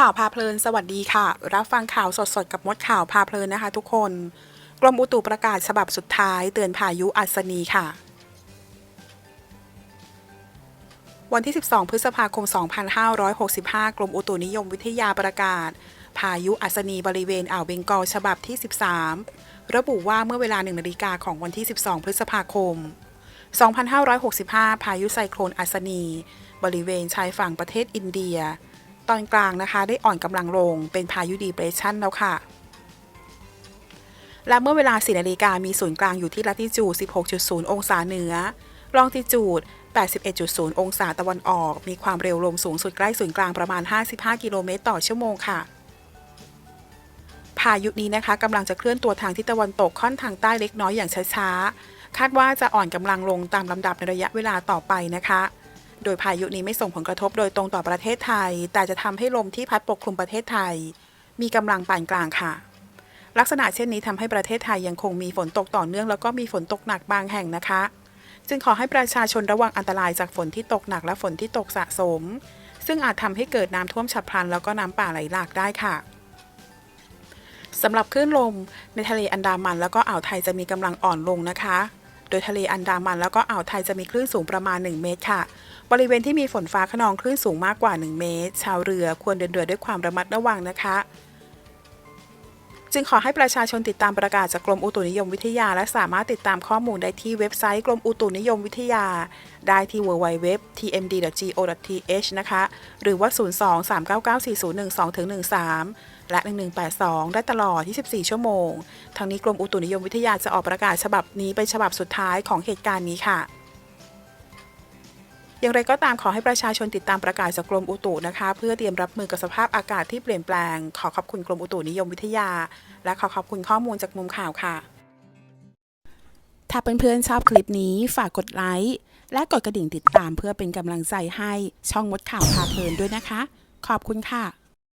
ข่าวพาเพลิน สวัสดีค่ะ รับฟังข่าวสดๆ กับมดข่าวพาเพลินนะคะทุกคน กรมอุตุประกาศฉบับสุดท้ายเตือนพายุอัศนีค่ะ วันที่ 12 พฤษภาคม 2565 กรมอุตุนิยมวิทยาประกาศ พายุอัศนีบริเวณอ่าวเบงกอลฉบับที่ 13 ระบุว่าเมื่อเวลา 1 นาฬิกาของวันที่ 12 พฤษภาคม 2565 พายุไซโคลนอัศนี บริเวณชายฝั่งประเทศอินเดีย ตอนกลางนะคะได้อ่อนกำลังลงเป็นพายุดีเปรสชันแล้วค่ะ และเมื่อเวลา4นาฬิกามีศูนย์กลางอยู่ที่ลัติจูด 16.0 องศาเหนือ ลองติจูด 81.0 องศาตะวันออก มีความเร็วลมสูงสุดใกล้ศูนย์กลางประมาณ 55 กิโลเมตรต่อชั่วโมงค่ะ พายุนี้นะคะกำลังจะเคลื่อนตัวทางทิศตะวันตกค่อนทางใต้เล็กน้อยอย่างช้าๆ คาดว่าจะอ่อนกำลังลงตามลำดับในระยะเวลาต่อไปนะคะ โดยพายุนี้ไม่ส่งผลกระทบโดยตรงต่อประเทศไทย แต่จะทำให้ลมที่พัดปกคลุมประเทศไทย มีกำลังปานกลางค่ะ ลักษณะเช่นนี้ทำให้ประเทศไทยยังคงมีฝนตกต่อเนื่องแล้วก็มีฝนตกหนักบางแห่งนะคะ จึงขอให้ประชาชนระวังอันตรายจากฝนที่ตกหนักและฝนที่ตกสะสม ซึ่งอาจทำให้เกิดน้ำท่วมฉับพลัน แล้วก็น้ำป่าไหลหลากได้ค่ะสำหรับคลื่นลมในทะเลอันดามันแล้วก็อ่าวไทยจะมีกำลังอ่อนลงนะคะ โดยทะเลอันดามันแล้วก็อ่าวไทยจะมีคลื่นสูงประมาณ 1 เมตรค่ะ บริเวณที่มีฝนฟ้าขนองคลื่นสูงมากกว่า 1 เมตร ชาวเรือควรเดินเรือด้วยความระมัดระวังนะคะ จึงขอให้ประชาชนติดตามประกาศจากกรมอุตุนิยมวิทยา และสามารถติดตามข้อมูลได้ที่เว็บไซต์กรมอุตุนิยมวิทยา ได้ที่ www.tmd.go.th นะคะ หรือว่า 02-399-4012-13 และ 1182 ได้ตลอด 24 ชั่วโมง ทั้งนี้กรมอุตุนิยมวิทยาจะออกประกาศฉบับนี้เป็นฉบับสุดท้ายของเหตุการณ์นี้ค่ะ อย่างไรก็ตามขอให้ประชาชนติดตามประกาศจากกรมอุตุนะคะ เพื่อเตรียมรับมือกับสภาพอากาศที่เปลี่ยนแปลง ขอขอบคุณกรมอุตุนิยมวิทยา และขอขอบคุณข้อมูลจากมุมข่าวค่ะ ถ้าเพื่อนๆชอบคลิปนี้ฝากกดไลค์และกดกระดิ่งติดตามเพื่อเป็นกำลังใจให้ช่องมดข่าวพาเพลินด้วยนะคะ ขอบคุณค่ะ